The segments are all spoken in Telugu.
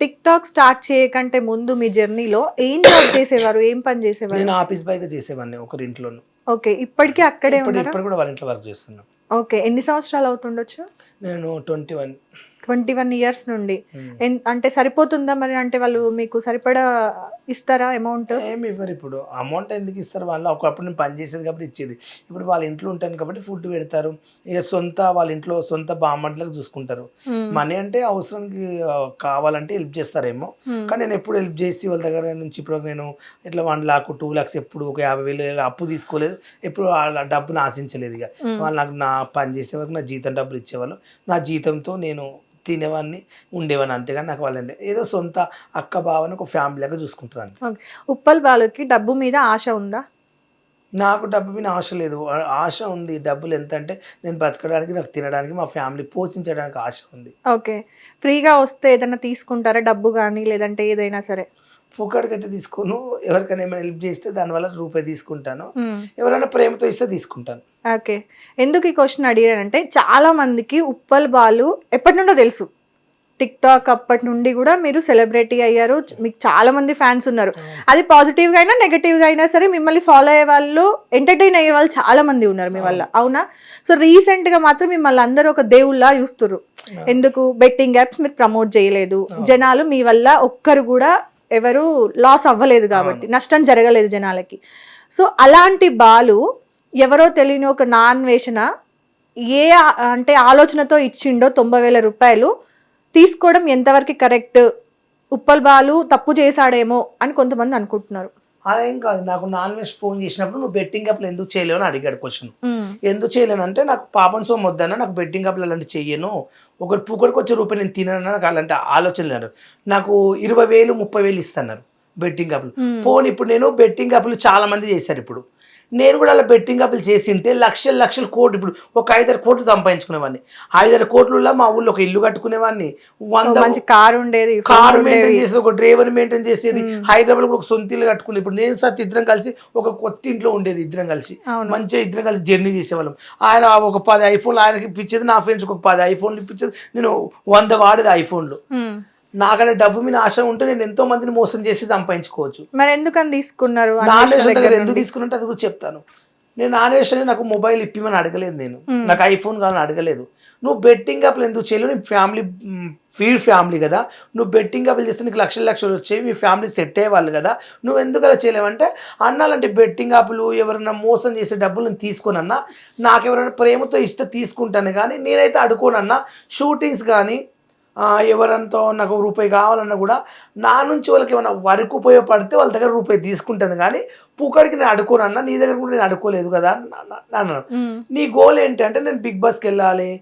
టిక్ టాక్ స్టార్ట్ చేయకంటే ముందు మీ జర్నీలో ఏం జాబ్ చేసేవారు? ఏం పని చేసేవారు? నేను ఆఫీస్ బైక్ చేసేవాడిని ఒకరి ఇంట్లో ఓకే ఇప్పటికీ అక్కడే ఇప్పుడు ఉన్నారా? ఇప్పుడు కూడా వాళ్ళ ఇంట్లో వర్క్ చేస్తున్నాను ఓకే ఎన్ని సంవత్సరాలు అవుతుండొచ్చు? నేను twenty one. Twenty one years నుండి ఎన్- అంటే సరిపోతుందా మరి? అంటే వాళ్ళు మీకు సరిపడా ఇస్తారా అమౌంట్ ఏమి ఇవ్వరు ఇప్పుడు. అమౌంట్ ఎందుకు ఇస్తారు? వాళ్ళు ఒకప్పుడు నేను పని చేసేది కాబట్టి ఇచ్చేది. ఇప్పుడు వాళ్ళ ఇంట్లో ఉంటాను కాబట్టి ఫుడ్ పెడతారు. ఇక సొంత వాళ్ళ ఇంట్లో సొంత బామ్మట్లకు చూసుకుంటారు. మనీ అంటే అవసరానికి కావాలంటే హెల్ప్ చేస్తారేమో. కానీ నేను ఎప్పుడు హెల్ప్ చేసి వాళ్ళ దగ్గర నుంచి ఇప్పుడు నేను ఇట్లా వన్ లాక్ టూ లాక్స్ ఎప్పుడు ఒక యాభై వేలు అప్పు తీసుకోలేదు. ఎప్పుడు వాళ్ళ డబ్బును ఆశించలేదు ఇక. వాళ్ళు నాకు నా పని చేసే వరకు నా జీతం డబ్బులు ఇచ్చేవాళ్ళు. నా జీతంతో నేను తినేవాడిని ఉండేవాడిని అంతేగాని నాకు వాళ్ళంటే ఏదో సొంత అక్క బావని ఒక ఫ్యామిలీ లాగా చూసుకుంటారు అంతే. ఉప్పల్ బాలుకి డబ్బు మీద ఆశ ఉందా? నాకు డబ్బు మీద ఆశ లేదు. ఆశ ఉంది. డబ్బులు ఎంత అంటే నేను బతకడానికి నాకు తినడానికి మా ఫ్యామిలీ పోషించడానికి ఆశ ఉంది. ఓకే. ఫ్రీగా వస్తే ఏదైనా తీసుకుంటారా డబ్బు కానీ లేదంటే ఏదైనా సరే? పుక్కడికైతే తీసుకోను. ఎవరికైనా ఏమైనా హెల్ప్ చేస్తే దానివల్ల రూపాయి తీసుకుంటాను. ఎవరైనా ప్రేమతో ఇస్తే తీసుకుంటాను. ఓకే. ఎందుకు ఈ క్వశ్చన్ అడిగానంటే చాలా మందికి ఉప్పల్ బాలు ఎప్పటి నుండో తెలుసు. టిక్ టాక్ అప్పటి నుండి కూడా మీరు సెలబ్రిటీ అయ్యారు. మీకు చాలా మంది ఫ్యాన్స్ ఉన్నారు. అది పాజిటివ్గా అయినా నెగటివ్గా అయినా సరే మిమ్మల్ని ఫాలో అయ్యే వాళ్ళు ఎంటర్టైన్ అయ్యే వాళ్ళు చాలా మంది ఉన్నారు మీ వల్ల. అవునా. సో రీసెంట్గా మాత్రం మిమ్మల్ని అందరూ ఒక దేవుళ్ళ చూస్తున్నారు ఎందుకు? బెట్టింగ్ యాప్స్ మీరు ప్రమోట్ చేయలేదు. జనాలు మీ వల్ల ఒక్కరు కూడా ఎవరు లాస్ అవ్వలేదు కాబట్టి నష్టం జరగలేదు జనాలకి. సో అలాంటి బాలు ఎవరో తెలియని ఒక నాన్ వేషన ఏ అంటే ఆలోచనతో ఇచ్చిండో తొంభై వేల రూపాయలు తీసుకోవడం ఎంతవరకు కరెక్ట్? ఉప్పల్ బాలు తప్పు చేశాడేమో అని కొంతమంది అనుకుంటున్నారు. అలా ఏం కాదు నాకు నాన్ వెజ్ ఫోన్ చేసినప్పుడు నువ్వు బెట్టింగ్ అప్లు ఎందుకు చేయలేవు అని అడిగాడు క్వశ్చన్ ఎందుకు చేయలేను అంటే నాకు పాపం సోమ్ వద్దన్న నాకు బెట్టింగ్ అప్లు అలాంటి చెయ్యను. ఒకరు పూకడికి వచ్చే రూపాయి నేను తినను నాకు అలాంటి ఆలోచన లేరు నాకు ఇరవై వేలు ముప్పై వేలు ఇస్తున్నారు బెట్టింగ్ అప్లు పోనీ ఇప్పుడు నేను బెట్టింగ్ అప్లు చాలా మంది చేశారు ఇప్పుడు. నేను కూడా అలా బెట్టింగ్ అప్లు చేసింటే లక్షల లక్షల కోట్లు ఇప్పుడు ఒక ఐదారు కోట్లు సంపాదించుకునేవాడిని. ఐదారు కోట్లలో మా ఊళ్ళో ఒక ఇల్లు కట్టుకునేవాడిని. వంద మంచి కారు ఉండేది కార్ మెయింటైన్ చేసేది ఒక డ్రైవర్ మెయింటైన్ చేసేది. హైదరాబాద్ ఒక సొంత ఇల్లు కట్టుకుంది ఇప్పుడు నేను సార్ ఇద్దరం కలిసి ఒక కొత్త ఇంట్లో ఉండేది ఇద్దరం కలిసి. మంచిగా ఇద్దరం కలిసి జర్నీ చేసేవాళ్ళం. ఆయన ఒక పది ఐఫోన్లు ఆయనకి ఇప్పించేది నా ఫ్రెండ్స్ ఒక పది ఐఫోన్లు ఇప్పించేది. నేను వంద వాడేది ఐఫోన్లు. నాకనే డబ్బు మీద ఆశ ఉంటే నేను ఎంతో మందిని మోసం చేసి సంపాదించుకోవచ్చు. మరి ఎందుకని తీసుకున్నారు దగ్గర ఎందుకు? తీసుకున్నట్టు అది కూడా చెప్తాను. నేను నాన్ వేషన్ నాకు మొబైల్ ఇప్పిమని అడగలేదు నేను. నాకు ఐఫోన్ కావాలని అడగలేదు. నువ్వు బెట్టింగ్ అప్లు ఎందుకు చేయలేవు? నీ ఫ్యామిలీ ఫీడ్ ఫ్యామిలీ కదా. నువ్వు బెట్టింగ్ అప్లు చేస్తే నీకు లక్షల లక్షలు వచ్చేవి మీ ఫ్యామిలీ సెట్ అయ్యేవాళ్ళు కదా. నువ్వు ఎందుకు అలా చేయలేవంటే అన్నాలంటే బెట్టింగ్ యాప్లు ఎవరైనా మోసం చేసే డబ్బులు నేను తీసుకోనన్నా నాకు ఎవరైనా ప్రేమతో ఇస్తే తీసుకుంటాను కానీ నేనైతే అడుకోనన్నా షూటింగ్స్ కానీ ఎవరంతో నాకు రూపాయి కావాలన్నా కూడా నా నుంచి వాళ్ళకి ఏమైనా వరకు ఉపయోగపడితే వాళ్ళ దగ్గర రూపాయి తీసుకుంటాను. కానీ పూకడికి నేను అడుకోనన్నా నీ దగ్గర కూడా నేను అడుకోలేదు కదా అని అన్న- అన్నాను. నీ గోల్ ఏంటంటే నేను బిగ్ బాస్కి వెళ్ళాలి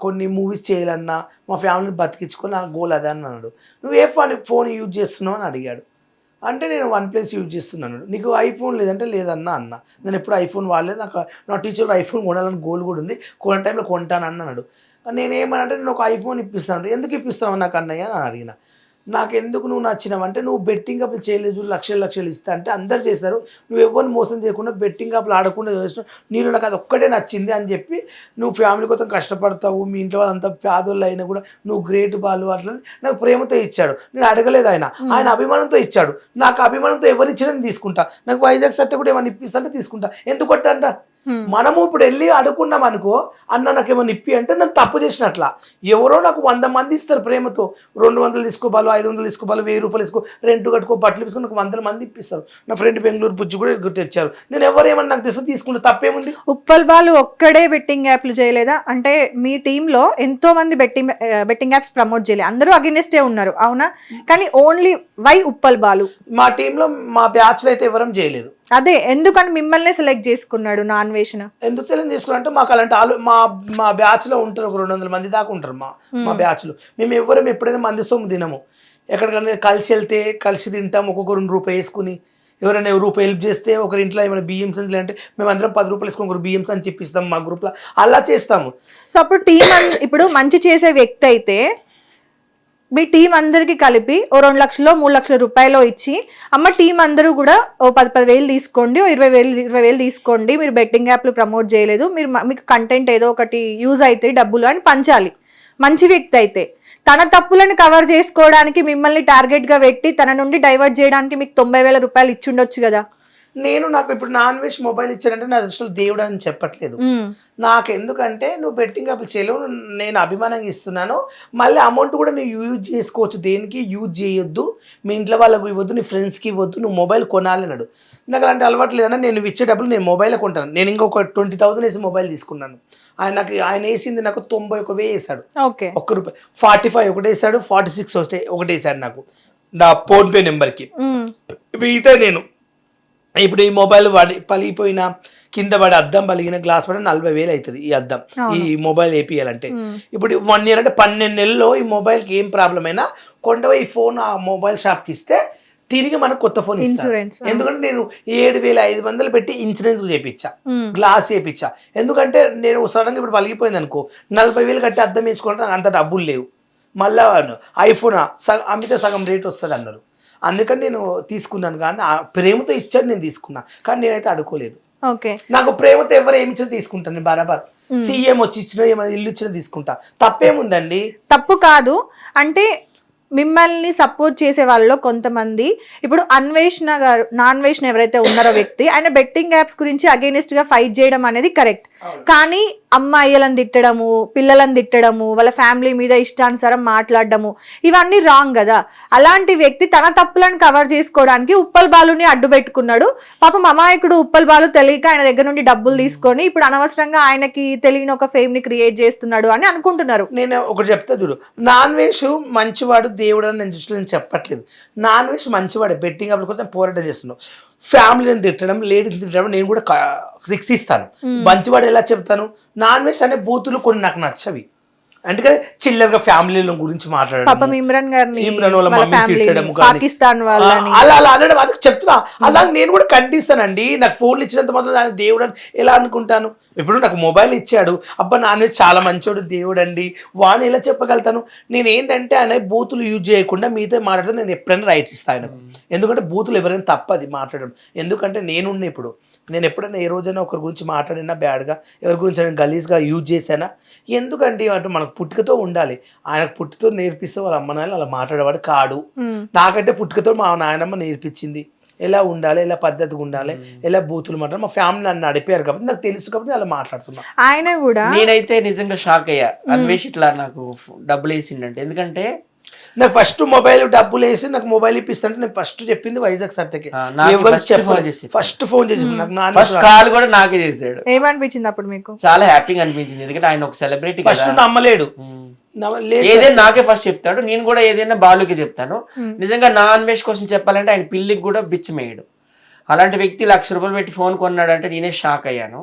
కొన్ని మూవీస్ చేయాలన్నా మా ఫ్యామిలీని బతికించుకొని నా గోల్ అదే అని అన్నాడు. నువ్వు ఏ ఫోన్ ఫోన్ యూజ్ చేస్తున్నావు అని అడిగాడు. అంటే నేను వన్ ప్లస్ యూజ్ చేస్తున్నాను నీకు ఐఫోన్ లేదంటే లేదన్నా అన్న. నేను ఎప్పుడు ఐఫోన్ వాడలేదు నాకు నా టీచర్ ఐఫోన్ కొనాలని గోల్ కూడా ఉంది. కొన్న టైంలో కొంటాను అన్నాడు. నేనేమనంటే నేను ఒక ఐఫోన్ ఇప్పిస్తాను ఎందుకు ఇప్పిస్తావు నాకు అన్నయ్య అని అడిగిన. నాకు ఎందుకు నువ్వు నచ్చినావంటే నువ్వు బెట్టింగ్ అప్లు చేయలేదు లక్షలు లక్షలు ఇస్తా అంటే అందరు చేస్తారు నువ్వు ఎవరిని మోసం చేయకుండా బెట్టింగ్ అప్లు ఆడకుండా చేస్తున్నావు నీళ్ళు నాకు అది ఒక్కటే నచ్చింది అని చెప్పి నువ్వు ఫ్యామిలీ కోసం కష్టపడతావు మీ ఇంట్లో వాళ్ళంతా పేదోళ్ళు అయినా కూడా నువ్వు గ్రేట్ బాలు అట్లా నాకు ప్రేమతో ఇచ్చాడు. నేను అడగలేదు ఆయన. ఆయన అభిమానంతో ఇచ్చాడు. నాకు అభిమానంతో ఎవరు ఇచ్చినా నేను తీసుకుంటా. నాకు వైజాగ్ సత్య కూడా ఏమైనా ఇప్పిస్తా తీసుకుంటా. ఎందుకు కొట్టంట. మనము ఇప్పుడు వెళ్ళి అడుగున్నాం అనుకో అన్న నాకు ఏమైనా ఇప్పి అంటే నేను తప్పు చేసినట్ల. ఎవరో నాకు వంద మంది ఇస్తారు ప్రేమతో. రెండు వందలు తీసుకోబాలు ఐదు వందలు తీసుకోబాలు వెయ్యి రూపాయలు తీసుకో రెంట్ కట్టుకో బట్టలు తీసుకుని నాకు వందల మంది ఇప్పిస్తారు. నా ఫ్రెండ్ బెంగళూరు బుజ్జి కూడా తెచ్చారు. నేను ఎవరు ఏమన్నా నాకు తెస్తే తీసుకుంటే తప్పేముంది? ఉప్పల్ బాలు ఒక్కడే బెట్టింగ్ యాప్లు చేయలేదా? అంటే మీ టీంలో ఎంతో మంది బెట్టింగ్ బెట్టింగ్ యాప్స్ ప్రమోట్ చేయలేదు. అందరూ అగెనిస్టే ఉన్నారు అవునా? కానీ ఓన్లీ వై ఉప్పల్ బాలు? మా టీంలో మా బ్యాచ్లో అయితే ఎవరం చేయలేదు. అదే ఎందుకని మిమ్మల్ని సెలెక్ట్ చేసుకున్నాడు నా అన్వేషణ? ఎందుకు సెలెక్ట్ చేసుకున్నారంటే మాకు అలాంటి ఆలో మా మా బ్యాచ్లో ఉంటారు ఒక రెండు వందల మంది దాకా ఉంటారు మా మా బ్యాచ్లో మేము ఎవరం ఎప్పుడైనా మంది సొమ్ము తినము. ఎక్కడికైనా కలిసి వెళ్తే కలిసి తింటాం ఒక్కొక్క రెండు రూపాయలు వేసుకుని. ఎవరైనా రూపాయి హెల్ప్ చేస్తే ఒకరి ఇంట్లో ఏమైనా బియ్యం సంచులు అంటే మేము అందరం పది రూపాయలు వేసుకుని ఒకరు బియ్యం సంచి చెప్పిస్తాం మా గ్రూప్లో అలా చేస్తాము. సో అప్పుడు టీం ఇప్పుడు మంచి చేసే వ్యక్తి అయితే మీ టీం అందరికి కలిపి ఓ రెండు లక్షలు మూడు లక్షల రూపాయలు ఇచ్చి అమ్మ టీం అందరూ కూడా ఓ పది పది వేలు తీసుకోండి ఓ ఇరవై వేలు ఇరవై వేలు తీసుకోండి మీరు బెట్టింగ్ యాప్లు ప్రమోట్ చేయలేదు మీరు మీకు కంటెంట్ ఏదో ఒకటి యూజ్ అవుతాయి డబ్బులు అని పంచాలి. మంచి వ్యక్తి అయితే. తన తప్పులను కవర్ చేసుకోవడానికి మిమ్మల్ని టార్గెట్గా పెట్టి తన నుండి డైవర్ట్ చేయడానికి మీకు తొంభై వేల రూపాయలు ఇచ్చుండొచ్చు కదా. నేను నాకు ఇప్పుడు నాన్ వెజ్ మొబైల్ ఇచ్చానంటే నా దృష్టిలో దేవుడు అని చెప్పట్లేదు. నాకు ఎందుకంటే నువ్వు బెట్టింగ్ అప్పుడు చేయలేవు నేను అభిమానంగా ఇస్తున్నాను. మళ్ళీ అమౌంట్ కూడా నువ్వు యూజ్ చేసుకోవచ్చు. దేనికి? యూజ్ చేయొద్దు. మీ ఇంట్లో వాళ్ళకు ఇవ్వద్దు. నీ ఫ్రెండ్స్కి ఇవ్వద్దు. నువ్వు మొబైల్ కొనాలి అన్నాడు. నాకు అలాంటి అలవాటు లేదన్నా నేను ఇచ్చే డబ్బులు నేను మొబైల్ కొంటాను. నేను ఇంకొక ట్వంటీ థౌసండ్ వేసి మొబైల్ తీసుకున్నాను. ఆయన నాకు ఆయన వేసింది నాకు తొంభై ఒక వెయ్యి వేసాడు ఓకే. ఒక్క రూపాయి. ఫార్టీ ఫైవ్ ఒకటి వేసాడు ఫార్టీ సిక్స్ వస్తే ఒకటి వేసాడు నాకు. నా ఫోన్పే నెంబర్కి మిగతా నేను. ఇప్పుడు ఈ మొబైల్ పడి పలిగిపోయిన కింద పడి అద్దం పలిగిన గ్లాస్ పడి నలభై వేలు అవుతుంది ఈ అద్దం. ఈ మొబైల్ వేపియాలంటే. ఇప్పుడు వన్ ఇయర్ అంటే పన్నెండు నెలల్లో ఈ మొబైల్కి ఏం ప్రాబ్లం అయినా కొండపోయి ఈ ఫోన్ ఆ మొబైల్ షాప్కి ఇస్తే తిరిగి మనకు కొత్త ఫోన్ ఇస్తారు. ఇన్సూరెన్స్ ఎందుకంటే నేను ఏడు వేల ఐదు వందలు పెట్టి ఇన్సూరెన్స్ చేపించా గ్లాస్ చేపించా ఎందుకంటే నేను సడన్గా ఇప్పుడు పలిగిపోయింది అనుకో నలభై వేలు కట్టి అద్దం వేసుకుంటే నాకు అంత డబ్బులు లేవు. మళ్ళా ఐఫోన్ సగం అమ్మితే సగం రేట్ వస్తుంది అన్నారు అందుకని నేను తీసుకున్నాను కానీ ఆ ప్రేమతో ఇచ్చాడు నేను తీసుకున్నా. కానీ నేనైతే అడుకోలేదు ఓకే. నాకు ప్రేమతో ఎవరు ఏమి ఇచ్చినా తీసుకుంటాను నేను బరాబర్. సీఎం వచ్చి ఇచ్చినా ఏమైనా ఇల్లు ఇచ్చినా తీసుకుంటా. తప్పేముందండి? తప్పు కాదు. అంటే మిమ్మల్ని సపోర్ట్ చేసే వాళ్ళలో కొంతమంది ఇప్పుడు అన్వేషణ గారు నాన్వేషణ ఎవరైతే ఉన్నారో వ్యక్తి ఆయన బెట్టింగ్ యాప్స్ గురించి అగేనిస్ట్గా ఫైట్ చేయడం అనేది కరెక్ట్ కానీ అమ్మాయిలను తిట్టడము పిల్లలను తిట్టడము వాళ్ళ ఫ్యామిలీ మీద ఇష్టానుసారం మాట్లాడడము ఇవన్నీ రాంగ్ కదా. అలాంటి వ్యక్తి తన తప్పులను కవర్ చేసుకోవడానికి ఉప్పల్ బాలుని అడ్డు పెట్టుకున్నాడు. పాపం అమాయకుడు ఉప్పల్ బాలు తెలియక ఆయన దగ్గర నుండి డబ్బులు తీసుకొని ఇప్పుడు అనవసరంగా ఆయనకి తెలియని ఒక ఫేమ్ని క్రియేట్ చేస్తున్నాడు అని అనుకుంటున్నారు. నేను ఒకటి చెప్తా చూడు. నాన్ వెజ్ మంచివాడు దేవుడు అని నేను దృష్టిలో నేను చెప్పట్లేదు. నాన్ వెజ్ మంచివాడు. బెట్టింగ్ అప్పుడు కోసం పోరాటం చేస్తున్నావు ఫ్యామిలీని తిట్టడం లేడీని తిట్టడం నేను కూడా శిక్షిస్తాను. మంచివాడు ఎలా చెప్తాను? నాన్ వెజ్ అనే బూతులు కొన్ని నాకు నచ్చవి. అందుకని చిల్లరగా ఫ్యామిలీల గురించి మాట్లాడడం. పాపం ఇమ్రాన్ గారిని ఇమ్రాన్ వాళ్ళ తిట్టడం కానీ, పాకిస్తాన్ వాళ్ళని. అలా అలా అనడం అది చెప్తున్నా. అలా నేను కూడా ఖండిస్తానండి. నాకు ఫోన్లు ఇచ్చినంత మాత్రం ఆయన దేవుడు అని ఎలా అనుకుంటాను? ఇప్పుడు నాకు మొబైల్ ఇచ్చాడు. అబ్బా నాన్న చాలా మంచోడు దేవుడు అండి వాడిని ఎలా చెప్పగలుగుతాను? నేను ఏంటంటే ఆయన బూతులు యూజ్ చేయకుండా మీతో మాట్లాడితే నేను ఎప్పుడైనా రైట్స్ ఇస్తాను ఎందుకంటే బూతులు ఎవరైనా తప్పది మాట్లాడడం. ఎందుకంటే నేనున్న ఇప్పుడు నేను ఎప్పుడైనా ఏ రోజైనా ఒకరి గురించి మాట్లాడినా బ్యాడ్గా ఎవరి గురించి అయినా గలీజ్గా యూజ్ చేశానా? ఎందుకంటే అంటే మనకు పుట్టుకతో ఉండాలి. ఆయనకు పుట్టుతో నేర్పిస్తే వాళ్ళ అమ్మ నాయనలు అలా మాట్లాడేవాడు కాడు. నాకంటే పుట్టుకతో మా నాయనమ్మ నేర్పించింది. ఎలా ఉండాలి? ఎలా పద్ధతిగా ఉండాలి? ఎలా బూతులు మాట్లాడాలి? మా ఫ్యామిలీ నన్ను నడిపారు కాబట్టి నాకు తెలుసు కాబట్టి నేను అలా మాట్లాడుతున్నా. ఆయన కూడా నేనైతే నిజంగా షాక్ అయ్యా. అన్వేష్ ఇట్లా నాకు డబ్బులు వేసిండంటే ఎందుకంటే నాకు ఫస్ట్ మొబైల్ డబ్బులు వేసి నాకు మొబైల్ ఇప్పిస్తుంటే నేను ఫస్ట్ చెప్పింది వైజాగ్ సత్యకి. ఫస్ట్ ఫోన్ చేసి నాకు ఫస్ట్ కాల్ కూడా నాకే చేశాడు. ఏమనిపించింది అప్పుడు మీకు? చాలా హ్యాపీగా అనిపించింది. ఎందుకంటే ఆయన ఒక సెలబ్రిటీ ఫస్ట్ కదా. నమ్మలేడు ఏదైనా నాకే ఫస్ట్ చెప్తాడు. నేను కూడా ఏదైనా బాలుకి చెప్తాను. Hmm. నిజంగా నా అన్వేష్ కోసం చెప్పాలంటే ఆయన పిల్లికి కూడా బిచ్చమేయడు. అలాంటి వ్యక్తి లక్ష రూపాయలు పెట్టి ఫోన్ కొన్నాడంటే నేనే షాక్ అయ్యాను.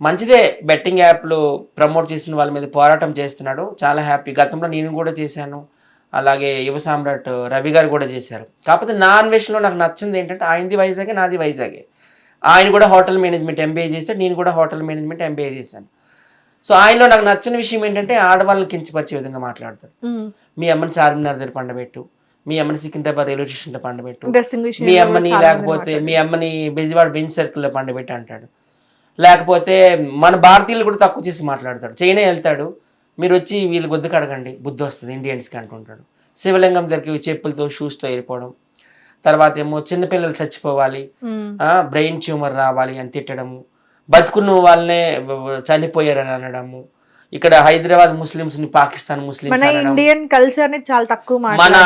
మంచిదే బెట్టింగ్ యాప్లు ప్రమోట్ చేసిన వాళ్ళ మీద పోరాటం చేస్తున్నాడు. చాలా హ్యాపీ గతంలో నేను కూడా చేశాను. అలాగే యువ సామ్రాట్ రవి గారు కూడా చేశారు. కాకపోతే నా అన్వేషణలో నాకు నచ్చింది ఏంటంటే ఆయనది వైజాగే నాది వైజాగే. ఆయన కూడా హోటల్ మేనేజ్మెంట్ ఎంబీఏ చేశాడు నేను కూడా హోటల్ మేనేజ్మెంట్ ఎంబీఏ చేశాను. సో ఆయనలో నాకు నచ్చిన విషయం ఏంటంటే ఆడవాళ్ళని కించపరిచే విధంగా మాట్లాడతారు మీ అమ్మని చార్మినార్ దగ్గర పండబెట్టు మీ అమ్మని సికింద్రాబాద్ రైల్వే స్టేషన్లో పండబెట్టు మీ అమ్మని లేకపోతే మీ అమ్మని బెజవాడ బెంచ్ సర్కిల్లో పండబెట్టి అంటాడు. లేకపోతే మన భారతీయులు కూడా తక్కువ చేసి మాట్లాడతాడు. చైనా వెళ్తాడు మీరు వచ్చి వీళ్ళు గొద్దుకు అడగండి బుద్ధి వస్తుంది ఇండియన్స్కి అంటుంటాడు. శివలింగం దగ్గరికి చెప్పులతో షూస్తో వెళ్ళిపోవడం తర్వాత ఏమో చిన్నపిల్లలు చచ్చిపోవాలి బ్రెయిన్ ట్యూమర్ రావాలి అని తిట్టడము. బతుకున్న వాళ్ళనే చనిపోయారని అనడము. ఇక్కడ హైదరాబాద్ ముస్లిమ్స్ని పాకిస్తాన్ ముస్లిమ్స్ మన ఇండియన్ కల్చర్ని చాలా తక్కువ మన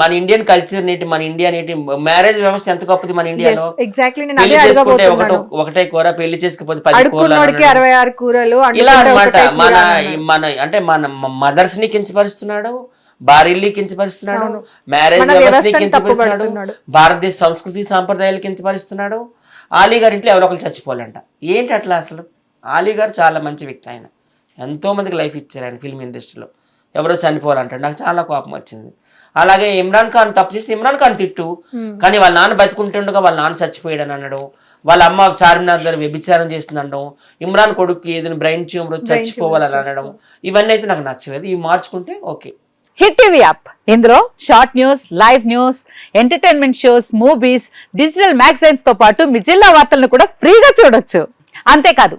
మన ఇండియన్ కల్చర్ నేటి మన ఇండియా నేటి మ్యారేజ్ వ్యవస్థ ఎంత గొప్పది మన ఇండియాలో ఎగ్జాక్ట్లీ నేను అదే అడగబోతున్నాను. ఒకటే కూర పెళ్ళి చేసుకపోతే పది కూరలు. అరవై ఆరు కూరలు ఇలా అన్నమాట. మన. మన అంటే మన మదర్స్ని కించపరుస్తున్నాడు భార్యల్ని కించపరుస్తున్నాడు. మ్యారేజ్ వ్యవస్థని కించపరుస్తున్నాడు. భారతదేశ సంస్కృతి సాంప్రదాయాలు కించపరుస్తున్నాడు. ఆలీ గారి ఇంట్లో ఎవరో ఒకరు చచ్చిపోవాలంట. ఏంటి అట్లా అసలు? ఆలీ గారు చాలా మంచి వ్యక్తి ఆయన. ఎంతో మందికి లైఫ్ ఇచ్చారు ఆయన ఫిల్మ్ ఇండస్ట్రీలో. ఎవరో చనిపోవాలంటాడు. నాకు చాలా కోపం వచ్చింది. అలాగే ఇమ్రాన్ ఖాన్ తప్పు చేస్తే ఇమ్రాన్ ఖాన్ తిట్టు. కానీ వాళ్ళ నాన్న బతుకుంటుండగా వాళ్ళ నాన్న చచ్చిపోయాడని అనడం వాళ్ళ అమ్మ చార్మినార్ దగ్గర వ్యభిచారం చేస్తుందనడం ఇమ్రాన్ కొడుకు ఏదైనా బ్రెయిన్ ట్యూమర్ చచ్చిపోవాలని అనడం ఇవన్నీ అయితే నాకు నచ్చలేదు. ఇవి మార్చుకుంటే ఓకే. Hit TV app. ఇందులో short news live news entertainment shows movies digital మ్యాగజైన్స్తో పాటు మీ జిల్లా వార్తలను కూడా ఫ్రీగా చూడొచ్చు. అంతేకాదు